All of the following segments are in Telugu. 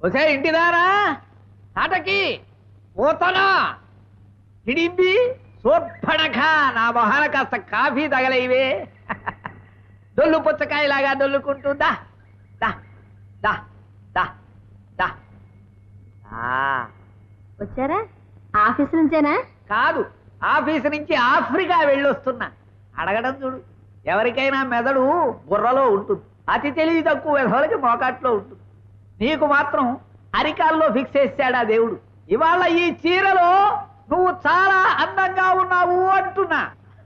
ఒసే ఇంటిదారా తాటకి పోతనా? హిడింబి సోర్పణఖ నా మొహాన కాస్త కాఫీ తగలేవే దొల్లు పుచ్చకాయలాగా దొల్లుకుంటూ దా దా దా దా వచ్చారా? ఆఫీస్ నుంచేనా? కాదు ఆఫీసు నుంచి ఆఫ్రికా వెళ్ళొస్తున్నా. అడగడం చూడు ఎవరికైనా మెదడు బుర్రలో ఉంటుంది. అతి తెలివి తక్కువ వెధవలకి మోకాట్లో ఉంటుంది. నీకు మాత్రం అరికాల్లో ఫిక్స్ చేశాడా దేవుడు? ఇవాళ ఈ చీరలో నువ్వు చాలా అందంగా ఉన్నావు అంటున్నా.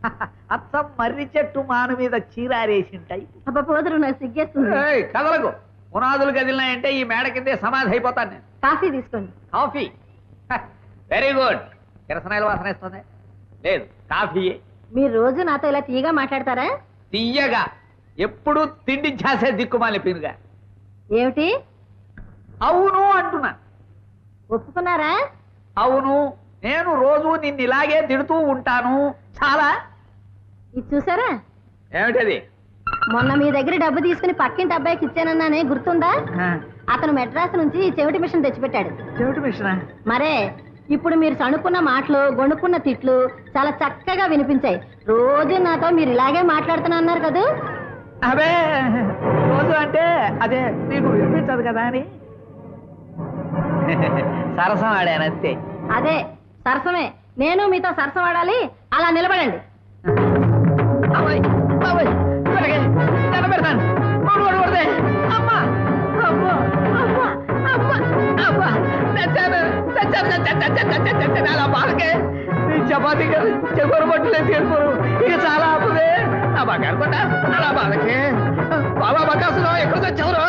అచ్చం మర్రి చెట్టు మాను మీద చీరారేసింటాయి. కదలకు. పునాదులు కదిలినాయంటే ఈ మేడ కిందే సమాధి అయిపోతాను నేను. కాఫీ తీసుకోండి. కాఫీ? Very good. కిరసనాయల వాసన ఇస్తుంది లేదు కాఫీయే. మీరు రోజు నాతో ఇలా తీయగా మాట్లాడతారా? తీయగా ఎప్పుడు తిండి చేసే దిక్కుమాలి పినుగా. ఏమిటి? అవును అంటున్నా. ఒప్పుకున్నారా? అవును. నేను రోజు నిన్ను ఇలాగే తిడుతూ ఉంటాను. చాలా. ఇది చూసారా? ఏమిటది? మొన్న మీ దగ్గర డబ్బు తీసుకుని పక్కింటి అబ్బాయికి ఇచ్చానన్నానే గుర్తుందా? అతను మెడ్రాస్ నుంచి చెవిటి మిషన్ తెచ్చిపెట్టాడు. చెవిటి మిషన్? మరే ఇప్పుడు మీరు సణుకున్న మాటలు గొణుక్కున్న తిట్లు చాలా చక్కగా వినిపించాయి. రోజు నాతో మీరు ఇలాగే మాట్లాడుతున్నా అన్నారు కదూ? అవే. రోజు అంటే అదే నీకు వినిపించదు కదా అని. సరసం ఆడానంతే అదే సరసమే. నేను మీతో సరసం ఆడాలి. అలా నిలబడండి. చపాతీ గారు చెగోరు పట్టులే తీరుకోరు. ఇక చాలా ఆపుదే. నా కొండ అలా బాలకే. బాబా బకాసులో ఎక్కడికి వచ్చావురా?